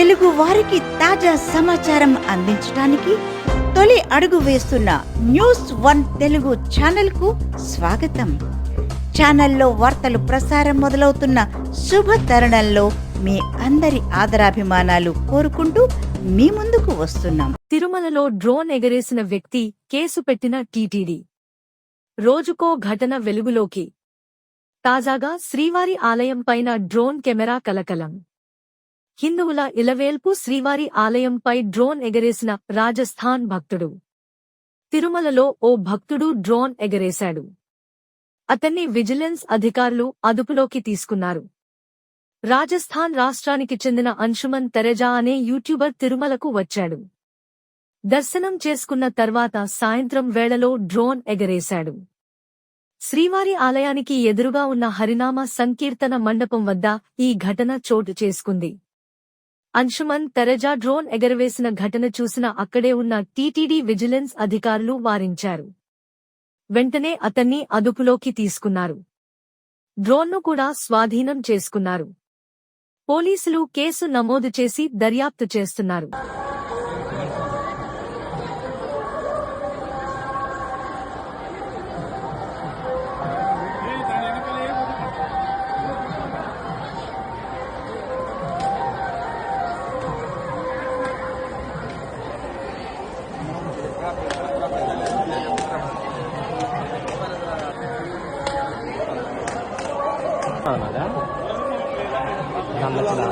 తెలుగు వారికి తాజా సమాచారం అందించడానికి తొలి అడుగు వేస్తున్న న్యూస్ వన్ తెలుగు ఛానల్కు స్వాగతం. ఛానల్లో వార్తలు ప్రసారం మొదలవుతున్న శుభ తరుణంలో మీ అందరి ఆదరాభిమానాలు కోరుకుంటూ మీ ముందుకు వస్తున్నాం. తిరుమలలో డ్రోన్ ఎగరేసిన వ్యక్తి కేసు పెట్టిన టీటీడీ. రోజుకో ఘటన వెలుగులోకి. తాజాగా శ్రీవారి ఆలయం పైన డ్రోన్ కెమెరా కలకలం. హిందువుల ఇలవేల్పు శ్రీవారి ఆలయంపై డ్రోన్ ఎగరేసిన రాజస్థాన్ భక్తుడు. తిరుమలలో ఓ భక్తుడు డ్రోన్ ఎగరేశాడు. అతన్ని విజిలెన్స్ అధికారులు అదుపులోకి తీసుకున్నారు. రాజస్థాన్ రాష్ట్రానికి చెందిన అంశుమన్ తెరజా అనే యూట్యూబర్ తిరుమలకు వచ్చాడు. దర్శనం చేసుకున్న తర్వాత సాయంత్రం వేళలో డ్రోన్ ఎగరేశాడు. శ్రీవారి ఆలయానికి ఎదురుగా ఉన్న హరినామ సంకీర్తన మండపం వద్ద ఈ ఘటన చోటు చేసుకుంది. అంశుమన్ తెరజా డ్రోన్ ఎగరవేసిన ఘటన చూసిన అక్కడే ఉన్న టీటీడీ విజిలెన్స్ అధికారులు వారించారు. వెంటనే అతన్ని అదుపులోకి తీసుకున్నారు. డ్రోన్ను కూడా స్వాధీనం చేసుకున్నారు. పోలీసులు కేసు నమోదు చేసి దర్యాప్తు చేస్తున్నారు. అవునదా నమ్మచ్చుదా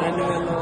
రెండు వేలు